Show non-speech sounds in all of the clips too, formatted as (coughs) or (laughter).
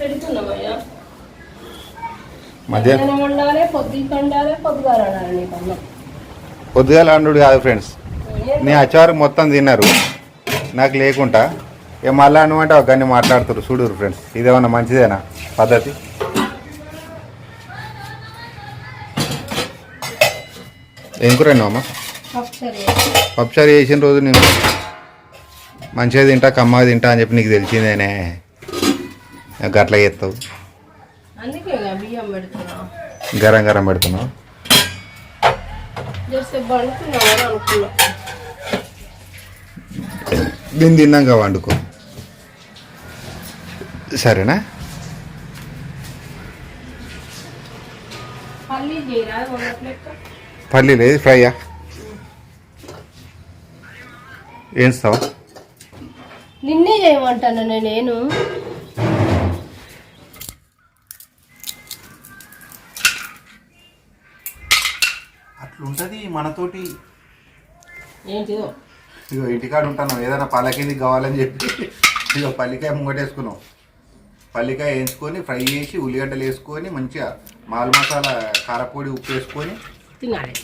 పెడుతున్నామయ్యా. మధ్య మధ్యాహ్నం వండాలి పొద్దుకి వండాలి పొద్దుగా వండాలి నీకు అన్నం పొద్దుగాల కాదు ఫ్రెండ్స్ నీ అచ్చారు మొత్తం తిన్నారు. నాకు లేకుండా. ఇక మళ్ళీ అనమాట ఒక గన్ని మాట్లాడుతారు చూడురు ఫ్రెండ్స్ ఇదేమన్నా మంచిదేనా? పద్ధతి? ఏం కూరండి అమ్మ? పప్పుచారు చేసిన రోజు నేను మంచిగా తింటా కమ్మగా తింటా అని చెప్పి నీకు తెలిసిందేనే. గట్ల చేస్తావు. గరం గరం పెడుతున్నావు? దీన్ని తిన్నాక వండుకో. సరేనా? పల్లి లేదు ఫ్రైయా? ఏంస్తావా నిన్నే చేయమంటాను నేను అట్లుంటది మనతోటి? ఏంటిదో? ఇగో ఇంటికాడ ఉంటాను ఏదైనా పల్లకింది కావాలని చెప్పి. ఇగో పల్లికాయ ముంగటేసుకున్నాం. పల్లికాయ వేయించుకొని ఫ్రై చేసి ఉల్లిగడ్డలు వేసుకొని మంచిగా మాల్ మసాలా కారపొడి ఉప్పు వేసుకొని తినాలి.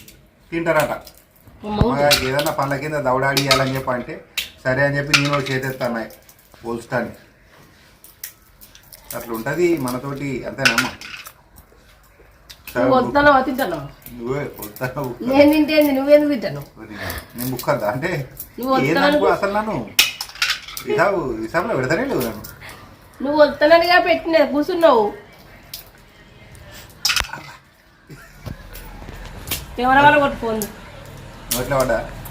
తింటారట. ఏదైనా పళ్ళ కింద దౌడాడి ఇవ్వాలని చెప్పి అంటే సరే అని చెప్పి నేను ఒకటి చేతేస్తాను పోల్స్టాన్ని అట్లా ఉంటుంది మనతోటి అంతేనమ్మా నువ్వు వస్తాను తింటాను? నువ్వే వస్తాను నేను తింటేంది నువ్వెందుకు తింటాను? నేను బుక్ వద్దా అంటే నువ్వు అసలు నన్ను? ఇసాబు ఇసాబులో పెడతానే లేవు నన్ను. నువ్వు వస్తాననిగా పెట్టిన కూర్చున్నావు. ఎవరి వల్ల కొట్టుకోండి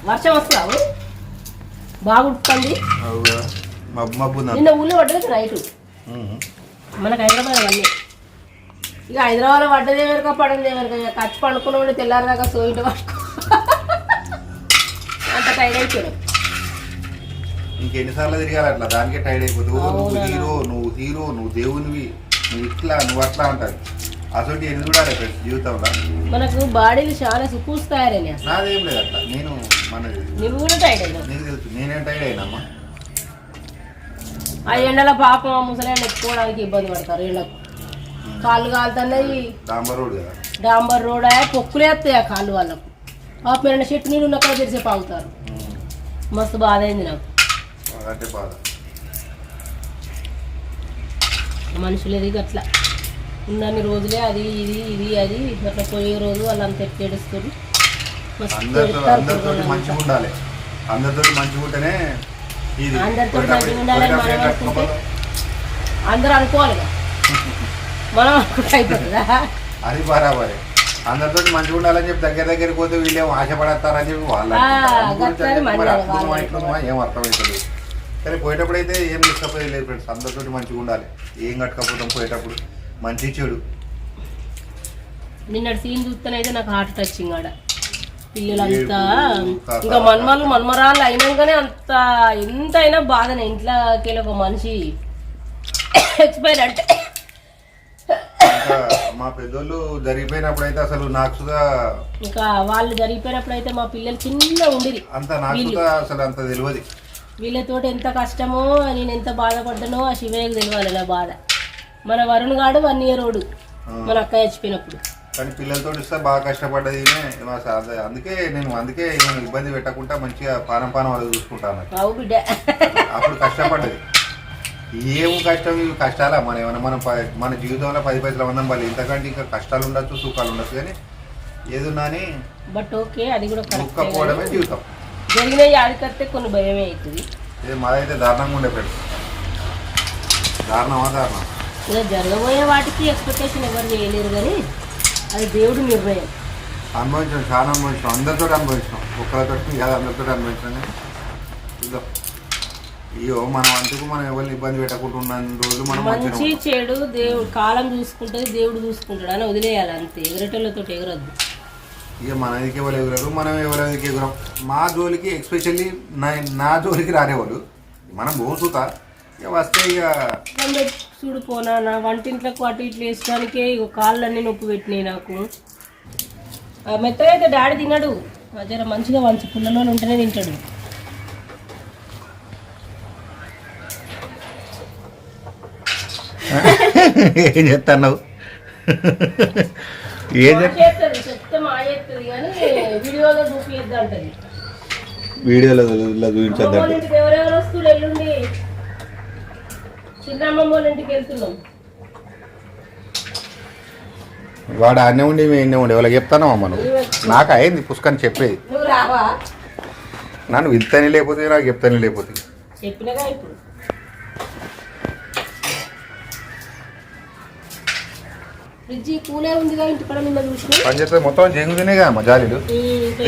వర్షం వస్తావు బాగుంటుంది నిన్న ఊళ్ళో పడ్డది నైట్ మనకు హైదరాబాద్ అవన్నీ ఇక హైదరాబాద్లో పడ్డది ఎవరికో పడింది ఇక ఖర్చు పండుకున్న తెల్లారిదాకా సోయింటి పట్టుకో అంత టైడ్ అయిపోయాడు ఇంకెన్నిసార్లు తిరగాలి అట్లా? దానికే టైడ్ అయిపోతుంది నువ్వు. హీరో నువ్వు హీరో నువ్వు దేవునివి. నువ్వు ఇట్లా నువ్వు అట్లా అంటారు. అసలు ఎన్ని చూడాలి ఫ్రెండ్స్ జీవితంలో? మనకు బాడీలు చాలా సుకూస్ తయారైనాయి అసలు. నాదేం లేదు అట్లా. నేను మనది నువ్వు కూడా టైడ్ అయినావు. నీకు తెలుసు నేనేం టైడ్ అయినమ్మా? ఆ ఎండల పాపం ఆ ముసలాయన ఎత్తుకోవడానికి ఇబ్బంది పడతారు ఎండకు కాళ్ళు కాలుతున్నాయి. డాంబర్ రోడ్ కదా? డాంబర్ రోడ్ అయ్యా పొక్కులు వేస్తాయి ఆ కాళ్ళు వాళ్ళకు. పాపం ఏమైనా చెట్టు నీళ్ళు ఉన్నక్కడ తెరిసే పాగుతారు. మస్తు బాధ అయింది నాకు. అంటే బాధ. మనుషులు ఎదిగి అట్లా. ఉన్నన్ని రోజులే అది ఇది ఇది అది. అట్లా పోయే రోజు వాళ్ళంతా ఎట్టేడుస్తారు అందరితో అందరితో. మంచిగా ఉండాలి. మంచిగా ఉంటేనే మంచిగా. అందరూ అనుకోవాలిగా (laughs) మనం అయిపోతుందా? అది బరాబరే. అందరితో మంచిగా ఉండాలని చెప్పి దగ్గర దగ్గరికి పోతే వీళ్ళేమో ఆశపడతారని చెప్పి వాళ్ళు. ఇట్లుందా ఏం అర్థమవుతుంది కానీ పోయేటప్పుడు అయితే ఏం తీసుకపోయేది లేదు ఫ్రెండ్స్ అందరితో మంచిగా ఉండాలి. ఏం కట్టుకపోతాం పోయేటప్పుడు? మంచి చెడు. నిన్నటి సీన్ చూస్తేనైతే నాకు హార్ట్ టచింగ్ ఆడ. పిల్లలంతా ఇంకా మన్మలు మన్మరాళ్ళు అయినాకనే అంత ఎంత అయినా బాధనే. ఇంట్లోకి ఒక మనిషి (coughs) ఎక్స్పైర్ అంటే మా పెద్దోళ్ళు జరిగిపోయినప్పుడు అయితే అసలు నాకు సుధా ఇంకా వాళ్ళు జరిగిపోయినప్పుడు అయితే మా పిల్లలు చిన్న ఉండిరి. అంత నాకు అసలు అంత తెలియదు. వీళ్ళతోటి ఎంత కష్టమో నేను ఎంత బాధపడ్డానో ఆ శివయ్యకు తెలియాలి నా బాధ. మన వరుణ్ గాడు వన్ ఇయర్ ఓడు మన అక్క చచ్చిపోయినప్పుడు. కానీ పిల్లలతో ఇస్తే బాగా కష్టపడ్డది అందుకే నేను అందుకే ఇబ్బంది పెట్టకుండా మంచిగా పానం పానం వాళ్ళు చూసుకుంటాను. అప్పుడు కష్టపడ్డది. ఏం కష్టం ఇవి కష్టాలా? మన ఏమన్నా మనం ప- మన జీవితంలో పది పైసలు వందం వాళ్ళు ఇంతకంటే ఇంకా కష్టాలు ఉండొచ్చు సుఖాలు ఉండొచ్చు కానీ ఏదున్నా అని బట్ ఓకే అది కూడా దుఃఖపోవడమే జీవితం. జరిగిన యాడికత్తే కొన్ని భయమే అవుతుంది. ఇది మాదైతే దారుణంగా ఉండే ఫ్రెండ్స్ దారుణమా దారుణం? ఇక జరగబోయే వాటికి ఎక్స్పెక్టేషన్ ఎవరు చేయలేరు కానీ అది దేవుడి నిర్ణయం. అనుభవించాం చాలా అనుభవించాం. అందరితో అనుభవించాం. ఒక్కరితో కాదు అందరితో అనుభవించాం కానీ అయ్యో మనం అందుకు మనం ఎవరిని ఇబ్బంది పెట్టకుండా రోజులు మనం మంచి చెడు దేవుడు కాలం చూసుకుంటుంది దేవుడు చూసుకుంటాడు అని వదిలేయాలి అంతే. ఎగరటోళ్ళతో ఎగరొద్దు. ఇక మనదికి ఎవరు ఎగురరు? మనం ఎవరికి ఎగురం? మా జోలికి ఎస్పెషల్లీ నా నా జోలికి రానేవాళ్ళు మనం బోసుతా. ఇక వస్తే ఇక చూడు పోనా నా వంటింట్లకు అటు ఇట్లు వేసడానికే ఇక కాళ్ళన్నీ నొప్పి పెట్టినాయి నాకు. ఆ మెత్తగా అయితే డాడీ తినడు. ఆ జర మంచిగా మంచి పుల్లలో ఉంటేనే తింటాడు. ఏం చెప్తున్నావు ఏం వీడియోలో చూపించద్దు అమ్మమ్మ ఇంటికి ఎవరెవరు వస్తున్నారు ఎల్లుండి? చిన్నమ్మమ్మ వాళ్ళ ఇంటికి వెళ్తున్నాం. వాడు అన్నే ఉండి మేము ఎన్నే ఉండి వాళ్ళకి చెప్తాను అమ్మ నువ్వు? నాకు అయింది పుస్తకం చెప్పేది? నన్ను విత్తని లేకపోతే నాకు చెప్తానే లేకపోతే. చెప్పినగా ఇప్పుడు. ఫ్రిడ్జి కూలే ఉందిగా ఇంటి పడ నిన్న చూసిన పని చేస్తే మొత్తం జంగుతూనే కదా అమ్మ జాలీలు.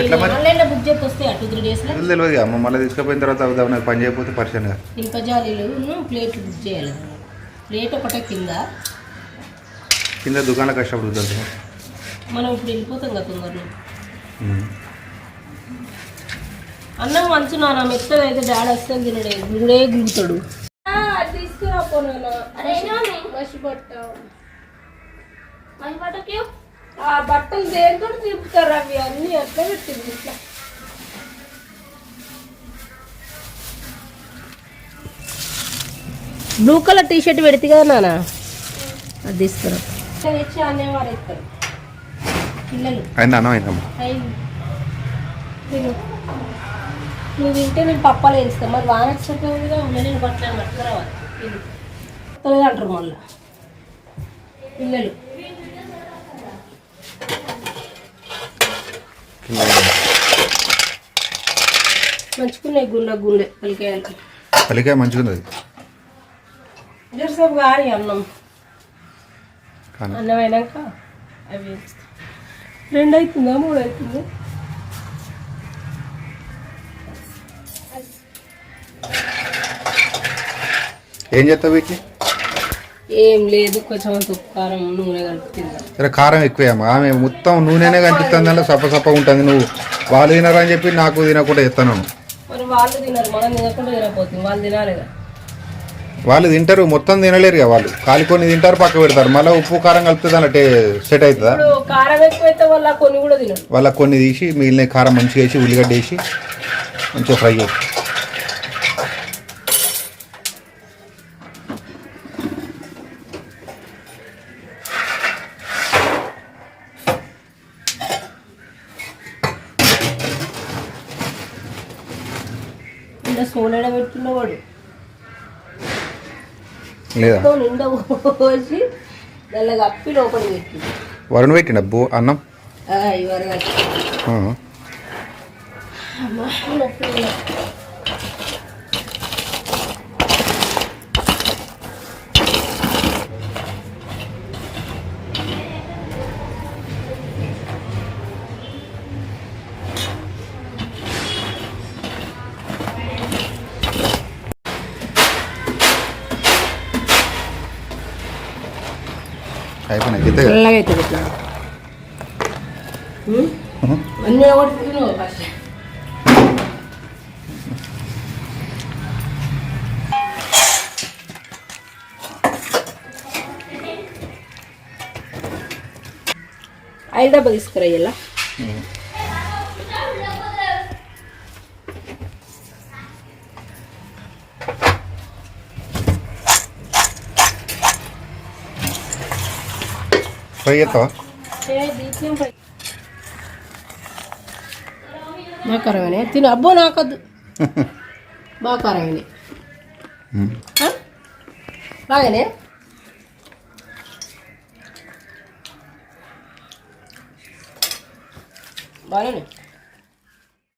ఎట్లా మరి? ఆన్లైన్లో బుక్ చేసి వస్తాయి టూ త్రీ తెలియదు అమ్మ మళ్ళీ తీసుకుపోయిన తర్వాత అవుదాం నాకు పని చేయకపోతే పరిచయం జాలీలు ప్లేట్లు బుక్ చేయాలి. ప్లేట్ ఒకటే కింద. కింద దుకాణం కష్టపడి వద్దు మనం ఇప్పుడు వెళ్ళిపోతాం కదా తొందరలో. అన్నం మంచున్నానా మెత్తగా అయితే డాడీ వస్తే తినడే గుడే గుగుతాడు. తీసుకురా పోనా మర్చిపట్టావు ఆ బట్టలు దేంతో తిప్పుతారు అవి? అన్ని ఎట్లా పెట్టింది ఇట్లా. బ్లూ కలర్ టీ షర్ట్ పెడితే కదా నాన్న? అది తీసుకురా. తెచ్చి అనేవారు ఇస్తారు పిల్లలు. అయింది అయిందమ్మ తిను. నువ్వు తింటే నేను పప్పాలు వేస్తాను మరి వాన వచ్చేటప్పుడు ఉండలేని బట్టలు పట్టుకురావాలి. తిను. తొలగి అంటారు మళ్ళీ. పిల్లలు. మంచుకున్నాయి గుండె గుండె పలికాయలు పలికాయ మంచిగా ఉంది జరసేపు కానీ అన్నం. కానీ. అన్నం అయినాక అవి వేస్తా. రెండు అవుతుందా మూడు అవుతుందా ఏం చేస్తావు వీటిని? ఏం లేదు కొంచెం అంత ఉప్పు కారం నూనె కలిపి తిందాం సరే కారం ఎక్కువే అమ్మ ఆమె మొత్తం నూనెనే కనిపిస్తుంది దాంట్లో సప్ప సప్ప ఉంటుంది. నువ్వు వాళ్ళు తినరని చెప్పి నాకు తినకుండా చెప్తాను. మరి వాళ్ళు తినరు మనం తినకుండా తినకపోతుంది వాళ్ళు తినాలి కదా. వాళ్ళు తింటారు మొత్తం తినలేరు కదా వాళ్ళు. కాలి కొన్ని తింటారు పక్క పెడతారు. మళ్ళీ ఉప్పు కారం కలిపితే దాంట్లో టే సెట్ అవుతుందా? ఇప్పుడు కారం ఎక్కువైతే వాళ్ళ కొన్ని కూడా తినరు. వాళ్ళ కొన్ని తీసి మిగిలిన కారం మంచిగా వేసి ఉల్లిగడ్డ వేసి మంచిగా ఫ్రై చేసి లేదా తో నిండా పోసి నల్లగా అప్పి లోపల పెట్టి వరుణ పెట్టిండ బో అన్నం ఇవరు ఆ. అయిపోయినాయి గిద్దే కదా నల్లగా అవుతుంది ఇట్లా ఉం? అన్నీ ఒకటి తిను ఫస్ట్ ఐదు డబ్బా తీసుకురా ఇలా ఫ్రై చేస్తావా? బాగా కరవనే. తిను. అబ్బో నాకొద్దు. బాగా కరవనే. బాగానే? బాగానే.